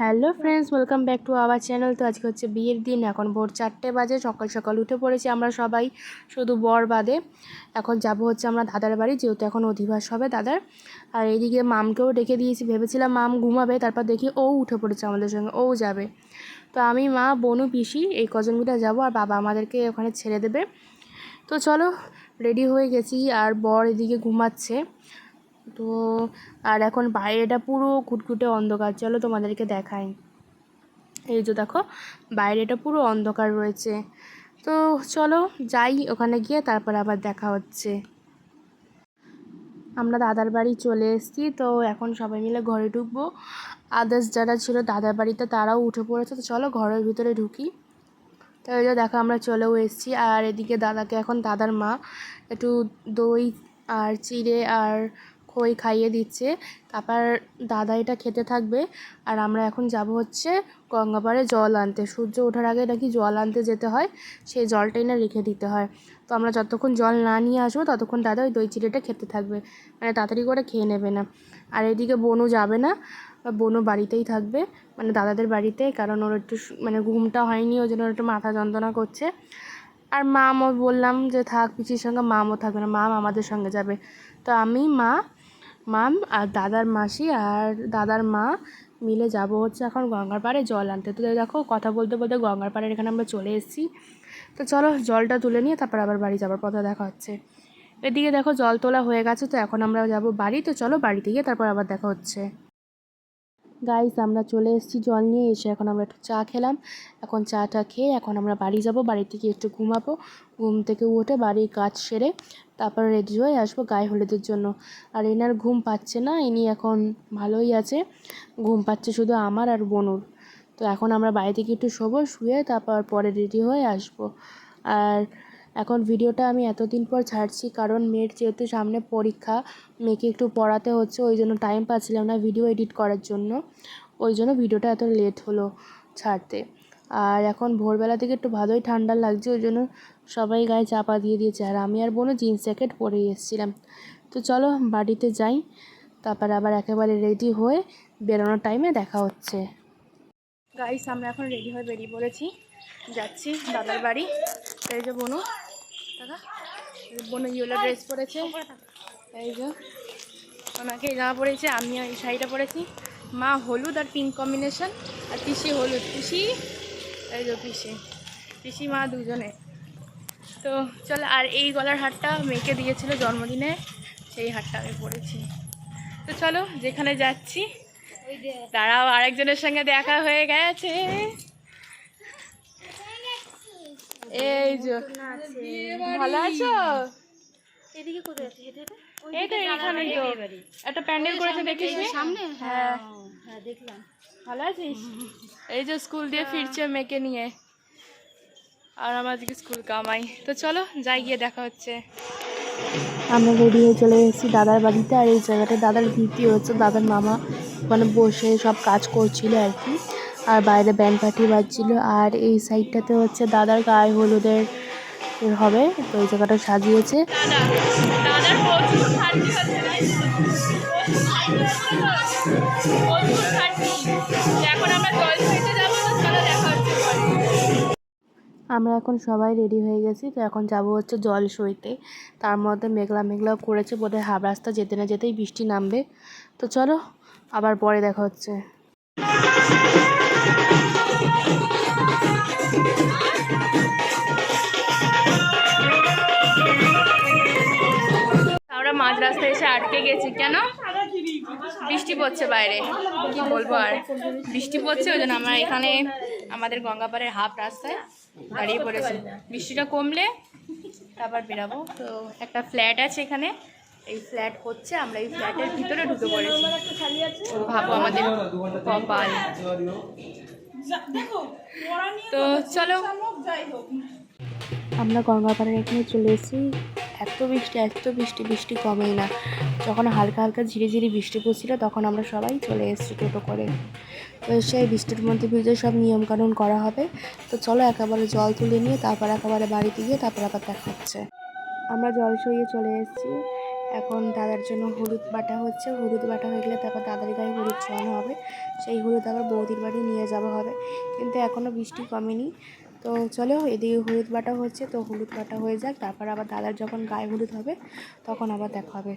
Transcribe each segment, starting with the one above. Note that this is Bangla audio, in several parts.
Hello friends, welcome back to our channel. তো আজকে হচ্ছে বিয়ের দিন, এখন ভোর চারটে বাজে, সকাল সকাল উঠে পড়েছি আমরা সবাই, শুধু বর বাদে। এখন যাব হচ্ছে আমরা দাদার বাড়ি, যেহেতু এখন অধিবাস হবে দাদার। আর এইদিকে মামকেও ডেকে দিয়েছি, ভেবেছিলাম মাম ঘুমাবে, তারপর দেখি ও উঠে পড়েছে আমাদের সঙ্গে, ও যাবে। তো আমি, মা, বনু, পিসি, এই কজন মিলে যাব, আর বাবা আমাদেরকে ওখানে ছেড়ে দেবে। তো চলো, রেডি হয়ে গেছি, আর বর এদিকে ঘুমাচ্ছে। তো, আর এখন বাইরেটা পুরো কুটকুটে অন্ধকার। চলো তোমাদেরকে দেখাই। এই যে দেখো, বাইরেটা পুরো অন্ধকার রয়েছে। তো চলো যাই ওখানে গিয়ে, তারপর আবার দেখা হচ্ছে। আমরা দাদার বাড়ি চলে এসেছি, তো এখন সবাই মিলে ঘরে ঢুকবো। আদার্স যারা ছিল দাদার বাড়িতে, তারাও উঠে পড়েছে। তো চলো ঘরের ভিতরে ঢুকি। তো এই যে দেখো, আমরা চলেও এসেছি। আর এদিকে দাদাকে, এখন দাদার মা, একটু দই আর চিড়ে আর খই খাইয়ে দিচ্ছে। তারপর দাদা এটা খেতে থাকবে। আর আমরা এখন যাব হচ্ছে গঙ্গাপাড়ে জল আনতে। সূর্য ওঠার আগে নাকি জল আনতে যেতে হয়, সেই জলটাই না রেখে দিতে হয়। তো আমরা যতক্ষণ জল না নিয়ে আসব, ততক্ষণ দাদা ওই দই চিড়েটা খেতে থাকবে। মানে তাড়াতাড়ি করে খেয়ে নেবে না। আর এদিকে বনু যাবে না বনু বাড়িতেই থাকবে। মানে দাদাদের বাড়িতে, কারণ ওর একটু মানে ঘুমটা হয়নি, ওই জন্য ওর একটু মাথা যন্ত্রণা করছে। আর মামও বললাম যে থাক, পিসির সঙ্গে মামও থাকবে না। মাম আমাদের সঙ্গে যাবে। তো আমি, মা মাম, আর দাদার মাসি আর দাদার মা মিলে যাব হচ্ছে এখন গঙ্গার পাড়ে জল আনতে। তো দেখো, কথা বলতে বলতে গঙ্গার পাড়ের এখানে আমরা চলে এসেছি। তো চলো, জলটা তুলে নিয়ে তারপর আবার বাড়ি যাবার পথে দেখা হচ্ছে। এদিকে দেখো, জল তোলা হয়ে গেছে, তো এখন আমরা যাব বাড়ি। তো চলো, বাড়িতে গিয়ে তারপর আবার দেখা হচ্ছে। গাইস আমরা চলে এসেছি জল নিয়ে। এসে এখন আমরা একটু চা খেলাম। এখন চাটা খেয়ে এখন আমরা বাড়ি যাব। বাড়ি থেকে একটু ঘুমাবো। ঘুম থেকে উঠে বাড়ির কাজ সেরে তারপর রেডি হয়ে আসব গায়ে হলুদের জন্য। আর এনার ঘুম পাচ্ছে না, ইনি এখন ভালোই আছে। ঘুম পাচ্ছে শুধু আমার আর বনুর। তো এখন আমরা বাড়ি থেকে একটু শোবো, শুয়ে তারপর পরে রেডি হয়ে আসব। আর এখন ভিডিওটা আমি এতদিন পর ছাড়ছি কারণ মেয়ের যেহেতু সামনে পরীক্ষা, মেয়েকে একটু পড়াতে হচ্ছে, ওই জন্য টাইম পাচ্ছিলাম না ভিডিও এডিট করার জন্য। ওই জন্য ভিডিওটা এত লেট হলো ছাড়তে। আর এখন ভোরবেলা থেকে একটু ভালোই ঠান্ডা লাগছে, ওই জন্য সবাই গায়ে চাপা দিয়ে দিয়েছে। আর আমি আর বোনও জিন্স জ্যাকেট পরে এসেছিলাম। তো চলো বাড়িতে যাই, তারপর আবার একেবারে রেডি হয়ে বেরোনোর টাইমে দেখা হচ্ছে। গাইস আমরা এখন রেডি হয়ে বেরিয়ে পড়েছি। যাচ্ছি দাদার বাড়ি। এই যে বোনু দাদা বোনু ইয়েলো ড্রেস পরেছে। এই যে ওনাকে এই জামা পরেছে আমি এই শাড়িটা পরেছি। মা হলুদ আর পিঙ্ক কম্বিনেশন আর পিসি হলুদ। পিসি এই যে পিসি। পিসি মা দুজনে। তো চলো আর এই গলার হারটা মেয়েকে দিয়েছিল জন্মদিনে সেই হারটা আমি পরেছি। তো চলো যেখানে যাচ্ছি তারাও আরেকজনের সঙ্গে দেখা হয়ে গেছে। এই যে ভালো আছো? এদিকে কোথায় আছে হেঁটে হেঁটে? এই তো এখানে তো। একটা প্যান্ডেল করেছে দেখিস সামনে? হ্যাঁ। হ্যাঁ। দেখলাম। ভালো আছিস? এই যে স্কুল দিয়ে ফিরছে মেয়েকে নিয়ে। আর আমার আজকে স্কুল কামাই। তো চলো যাই গিয়ে দেখা হচ্ছে। আমরা রেডি হয়ে চলে এসেছি দাদার বাড়িতে। আর এই জায়গাটা দাদার ভীতি হচ্ছে দাদার মামা ওখানে বসে সব কাজ করছিল আর কি। আর বাইরে ব্যান্ড পার্টি বাজছিল। আর এই সাইডটাতে হচ্ছে দাদার গায়ে হলুদের হবে তো এই জায়গাটা সাজিয়েছে। আমরা এখন সবাই রেডি হয়ে গেছি তো এখন যাব হচ্ছে জল সইতে। তার মধ্যে মেঘলা মেঘলা করেছে বোধহয় হাফ রাস্তা যেতে না যেতেই বৃষ্টি নামবে। তো চলো আবার পরে দেখা হচ্ছে। আমরা মাঝ রাস্তায় এসে আটকে গেছি, কেন? বৃষ্টি পড়ছে বাইরে, কি বলব আর? বৃষ্টি পড়ছে, ওই জন্য আমরা এখানে আমাদের গঙ্গাপাড়ের হাফ রাস্তায় দাঁড়িয়ে পড়েছি। বৃষ্টিটা কমলে তারপর বেরাবো। তো একটা ফ্ল্যাট আছে এখানে, এই ফ্ল্যাট হচ্ছে, আমরা এই ফ্ল্যাটের ভিতরে ঢুকে পড়েছি। ভাবো আমাদের কপাল। তো চলো। আমরা গঙ্গাপাড়ার এখানে চলে এসেছি। এত বৃষ্টি এত বৃষ্টি বৃষ্টি কমেই না। যখন হালকা হালকা ঝিরি ঝিরি বৃষ্টি পড়ছিল তখন আমরা সবাই চলে এসেছি টোটো করে। তো সেই বৃষ্টির মধ্যে ভিজে সব নিয়মকানুন করা হবে। তো চলো একেবারে জল তুলে নিয়ে তারপর একেবারে বাড়িতে গিয়ে তারপর আবার দেখা হচ্ছে। আমরা জল সইয়ে চলে এসেছি। এখন দাদার জন্য হলুদ বাটা হচ্ছে। হলুদ বাটা হয়ে গেলে তারপর দাদার গায়ে হলুদ ছোঁয়ানো হবে। সেই হলুদ আবার বৌদির বাড়ি নিয়ে যাওয়া হবে। কিন্তু এখনও বৃষ্টি কমেনি। তো চলো এদিকে হলুদ বাটা হচ্ছে, তো হলুদ বাটা হয়ে যাক। তারপর আবার দাদার যখন গায়ে হলুদ হবে, তখন আবার দেখা হবে।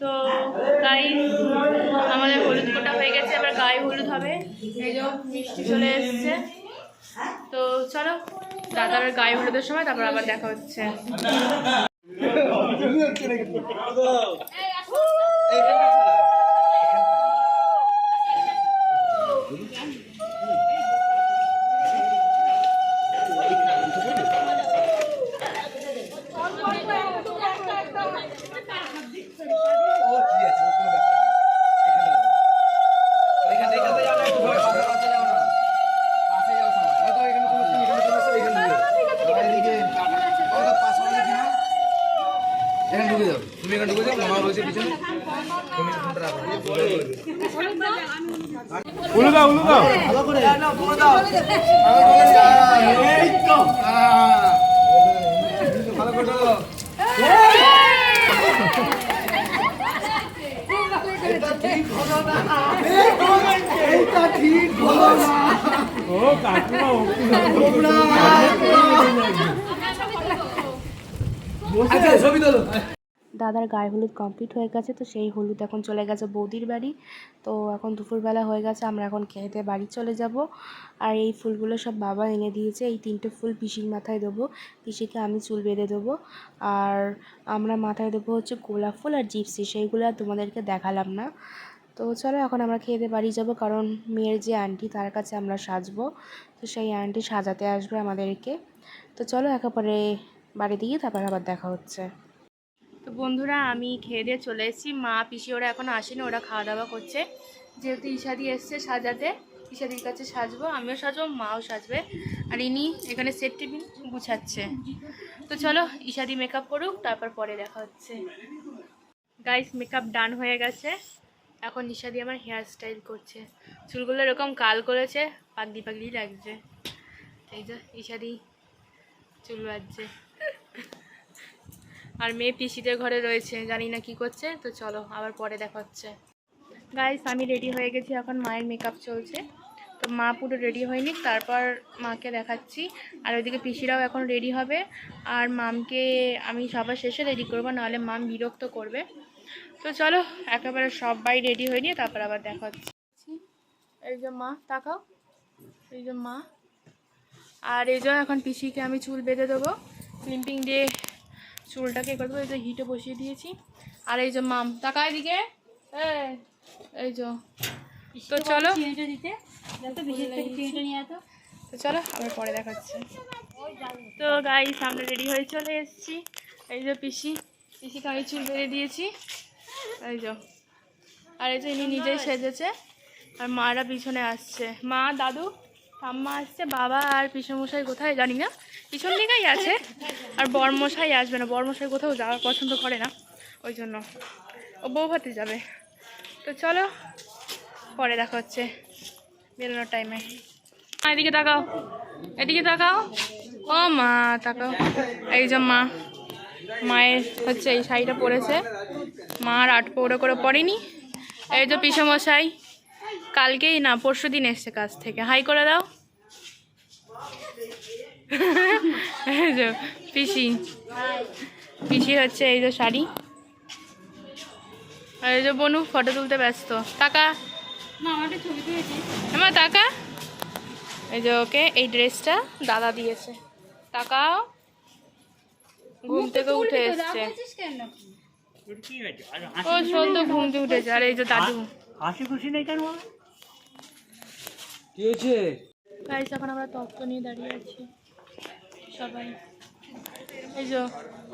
তো গাই আমাদের হলুদ কোটা হয়ে গেছে, এবার গায়ে হলুদ হবে। মিষ্টি চলে এসছে। তো চলো দাদার গায়ে হলুদের সময় তারপর আবার দেখা হচ্ছে। এখানে ঢুকে যাও তুমি এখানে ঢুকে যাও মামা রয়েছে পিছনে তুমি ফোনটা রাখো উলু দাও উলু দাও ভালো করে দাও ও কাকিমা আচ্ছা ছবি তোলো দাদার গায়ে হলুদ কমপ্লিট হয়ে গেছে, তো সেই হলুদ এখন চলে গেছে বৌদির বাড়ি। তো এখন দুপুরবেলা হয়ে গেছে, আমরা এখন খেতে বাড়ি চলে যাব। আর এই ফুলগুলো সব বাবা এনে দিয়েছে, এই তিনটে ফুল পিসির মাথায় দেবো। পিসিকে আমি চুল বেঁধে দেবো। আর আমরা মাথায় দেবো হচ্ছে গোলাপ ফুল আর জিপসি, সেইগুলো আর তোমাদেরকে দেখালাম না। তো চলো এখন আমরা খেতে বাড়ি যাব, কারণ মেয়ের যে আন্টি, তার কাছে আমরা সাজবো। তো সেই আন্টি সাজাতে আসবে আমাদেরকে। তো চলো একেবারে বাড়ি দিয়ে তারপর আবার দেখা হচ্ছে। তো বন্ধুরা, আমি খেয়ে দিয়ে চলে এসেছি। মা, পিসি ওরা এখন আসেনি, ওরা খাওয়া দাওয়া করছে। যেহেতু ঈশাদি এসছে সাজাতে, ঈশাদির কাছে সাজবো, আমিও সাজবো, মাও সাজবে। আর ইনি এখানে সেট টেবিল গুছাচ্ছে। তো চলো, ঈশাদি মেকআপ করুক, তারপর পরে দেখা হচ্ছে। গাইস মেকআপ ডান হয়ে গেছে। এখন ঈশাদি আমার হেয়ার স্টাইল করছে। চুলগুলো এরকম কাল করেছে, পাগলি পাগলি লাগছে। এই যে, ঈশাদি চুল বাজছে আর মেয়ে পিসিদের ঘরে রয়েছে, জানি না কি করছে, তো চলো আবার পরে দেখা হচ্ছে। গাইস আমি রেডি হয়ে গেছি, এখন মায়ের মেকআপ চলছে। তো মা পুরো রেডি হয়নি, তারপর মাকে দেখাচ্ছি। আর ওইদিকে পিসিরাও এখন রেডি হবে। আর মামকে আমি সবার শেষে রেডি করব, নাহলে মাম বিরক্ত করবে। তো চলো, একেবারে সবাই রেডি হয়ে নিয়ে তারপর আবার দেখা হচ্ছে। এই যে মা, তাকাও। এই যে মা। আর এই যে এখন পিসিকে আমি চুল বেঁধে দেবো। ক্লিম্পিং দিয়ে চুলটাকে এ করব এই যে হিটে বসিয়ে দিয়েছি। আর এই যে মাম তাকায় দিকে এই, যে। তো চলো। করে তো চলো আবার পরে দেখাচ্ছে। তো গাই সামনে রেডি হয়ে চলে এসেছি। এই যে পিসি পিসিকে আমি চুল বেঁধে দিয়েছি। এই যে। আর এই যে ইনি নিজেই সেজেছে। আর মারা পিছনে আসছে। মা দাদু? ঠাম্মা আসছে, বাবা আর পিসমশাই কোথায় জানি না। পিছন দিকেই আছে, আর বরমশাই আসবে না, বরমশাই কোথাও যাওয়ার পছন্দ করে না, ওই জন্য। ও বউ ভাতে যাবে। তো চলো, পরে দেখা হচ্ছে বেরোনোর টাইমে মা, এদিকে তাকাও এদিকে তাকাও। ও মা, তাকাও। এই যে মা, মায়ের হচ্ছে এই শাড়িটা পরেছে। মার আট পৌড়ো করে পরেনি। এই যে পিসমশাই, কালকেই না পরশু দিন এসছে কাজ থেকে। হাই করে দাও। পিসি। পিসি হচ্ছে এই যে শাড়ি। আর এই যে বনু ফটো তুলতে ব্যস্ত। টাকা তুলেছি। আমার টাকা এই যে ওকে এই ড্রেসটা দাদা দিয়েছে। টাকা ঘুম থেকে উঠে এসছে। কেন ও সদ্য ঘুম থেকে উঠেছে। আর এই যে দাদু। হাসি খুশি নেই কেন? কি হয়েছে? গাইস এখন আমরা তত্ত্ব নিয়ে দাঁড়িয়ে আছি। সবাই। এই যে,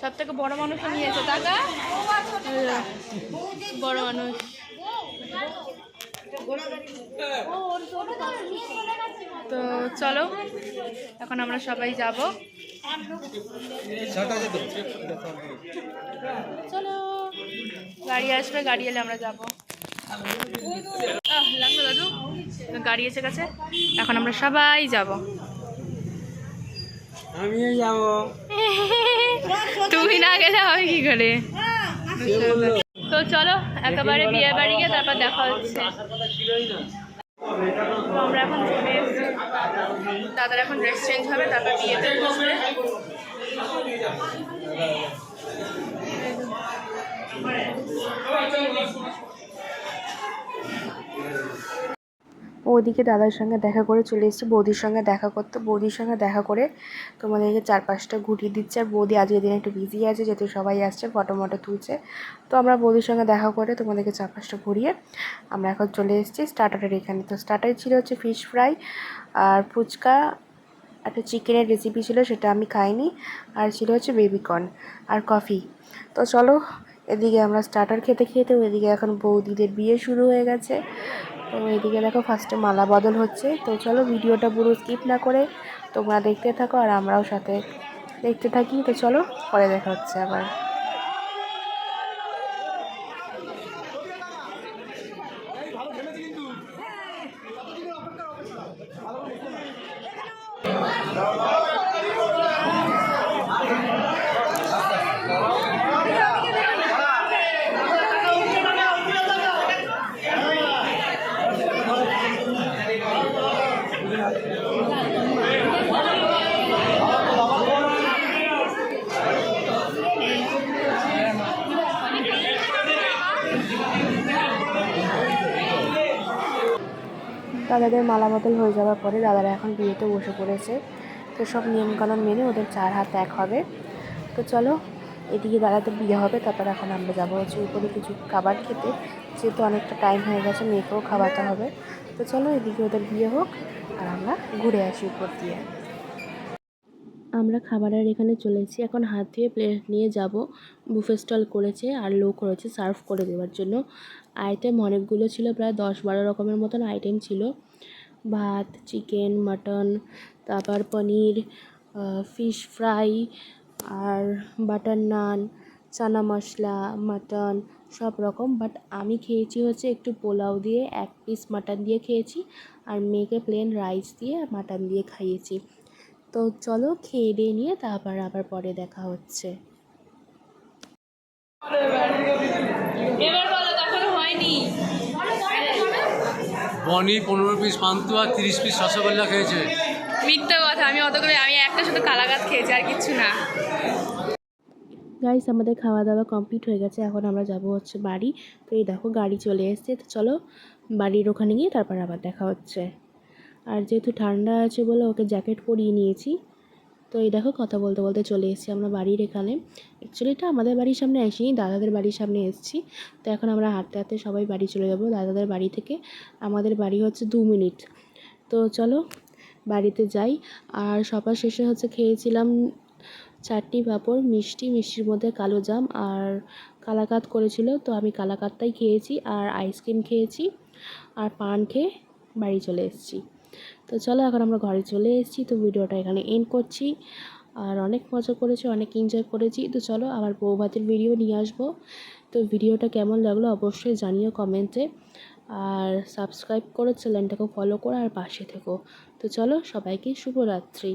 সব থেকে বড় মানুষ নিয়েছে টাকা বড় মানুষ। তো চলো, এখন আমরা সবাই যাব। চলো, গাড়ি আসবে, গাড়ি এলে আমরা যাব। লাগল দাদু? গাড়ি এসে গেছে। এখন আমরা সবাই যাব। আমি যাব। তুমি না গেলে হবে কি করে? তো চলো একেবারে বিয়ে বাড়ি গিয়ে তারপর দেখা হচ্ছে। আমরা এখন চলে এসেছি। দাদার এখন ড্রেস চেঞ্জ হবে তারপর বিয়েতে বসবে। ওদিকে দাদার সঙ্গে দেখা করে চলে এসেছি। বৌদির সঙ্গে দেখা করতে বৌদির সঙ্গে দেখা করে তোমাদেরকে চার পাঁচটা ঘুরিয়ে দিচ্ছে। আর বৌদি আজকের দিন একটু বিজি আছে, যেহেতু সবাই আসছে ফটো মটো তুলছে। তো আমরা বৌদির সঙ্গে দেখা করে তোমাদেরকে চার পাঁচটা ঘুরিয়ে আমরা এখন চলে এসেছি স্টার্টারের এখানে। তো স্টার্টার ছিল হচ্ছে ফিশ ফ্রাই আর ফুচকা, একটা চিকেনের রেসিপি ছিল, সেটা আমি খাইনি। আর ছিল হচ্ছে বেবিকর্ন আর কফি তো চলো এদিকে আমরা স্টার্টার খেতে খেতে ওইদিকে এখন বৌদিদের বিয়ে শুরু হয়ে গেছে। তো এদিকে দেখো ফার্স্টে মালা বদল হচ্ছে। তো চলো ভিডিওটা পুরো স্কিপ না করে তোমরা দেখতে থাকো আর আমরাও সাথে দেখতে থাকি। তো চলো পরে দেখা হচ্ছে আবার। দাদাদের মালামতল হয়ে যাওয়ার পরে দাদারা এখন বিয়েতে বসে পড়েছে। তো সব নিয়মকানুন মেনে ওদের চার হাত এক হবে। তো চলো, এদিকে দাদাদের বিয়ে হবে, তারপর এখন আমরা যাব হচ্ছে উপরে কিছু খাবার খেতে। যেহেতু অনেকটা টাইম হয়ে গেছে, মেয়েকেও খাওয়াতে হবে। তো চলো এদিকে ওদের বিয়ে হোক, আর আমরা ঘুরে আসি উপর দিয়ে। আমরা খাবারের এখানে চলেছি এখন হাত দিয়ে প্লেট নিয়ে যাব। বুফে স্টল করেছে আর লোক রয়েছে সার্ভ করে দেওয়ার জন্য। আইটেম অনেকগুলো ছিল, প্রায় দশ বারো রকমের মতন আইটেম ছিল। ভাত চিকেন মাটন তারপর পনির ফিশ ফ্রাই আর বাটার নান চানা মশলা মাটন সব রকম। বাট আমি খেয়েছি হচ্ছে একটু পোলাও দিয়ে, এক পিস মাটন দিয়ে খেয়েছি। আর মেয়েকে প্লেন রাইস দিয়ে মাটন দিয়ে খাইয়েছি। তো চলো খেয়ে দিয়ে নিয়ে তারপর আবার পরে দেখা হচ্ছে। এবার বলো তখন হয়নি। বনি পনেরো পিস পান্তু আর তিরিশ পিস রসগোল্লা খেয়েছে। মিথ্যা কথা আমি অতগুলো আমি একটা শুধু কালাগাত খেয়েছি আর কিছু না। গাইস আমাদের খাওয়া দাওয়া কমপ্লিট হয়ে গেছে এখন আমরা যাব হচ্ছে বাড়ি। তো এই দেখো গাড়ি চলে এসছে তো চলো বাড়ির ওখানে গিয়ে তারপর আবার দেখা হচ্ছে। আর যেহেতু ঠান্ডা আছে বলে ওকে জ্যাকেট পরিয়ে নিয়েছি, তো এই দেখো কথা বলতে বলতে চলে এসেছি আমরা বাড়ির এখানে। অ্যাকচুয়ালি এটা আমাদের বাড়ির সামনে আসিনি, দাদাদের বাড়ির সামনে এসেছি। তো এখন আমরা হাঁটতে হাঁটতে সবাই বাড়ি চলে যাব। দাদাদের বাড়ি থেকে আমাদের বাড়ি হচ্ছে দু মিনিট। তো চলো বাড়িতে যাই। আর সবার শেষে হচ্ছে খেয়েছিলাম চারটি পাঁপড়, মিষ্টি, মিষ্টির মধ্যে কালো জাম আর কালাকাত করেছিল, তো আমি কালাকাতটাই খেয়েছি আর আইসক্রিম খেয়েছি আর পান খেয়ে বাড়ি চলে এসেছি। তো চলো এখন আমরা ঘরে চলে এসেছি, তো ভিডিওটা এখানে এন্ড করছি। আর অনেক মজা করেছি, অনেক এনজয় করেছি। তো চলো আবার বৌভাতের ভিডিও নিয়ে আসব। তো ভিডিওটা কেমন লাগল অবশ্যই জানিও কমেন্টে আর সাবস্ক্রাইব করো চ্যানেলটাকে ফলো করো, আর পাশে থেকো। তো চলো সবাইকে শুভরাত্রি।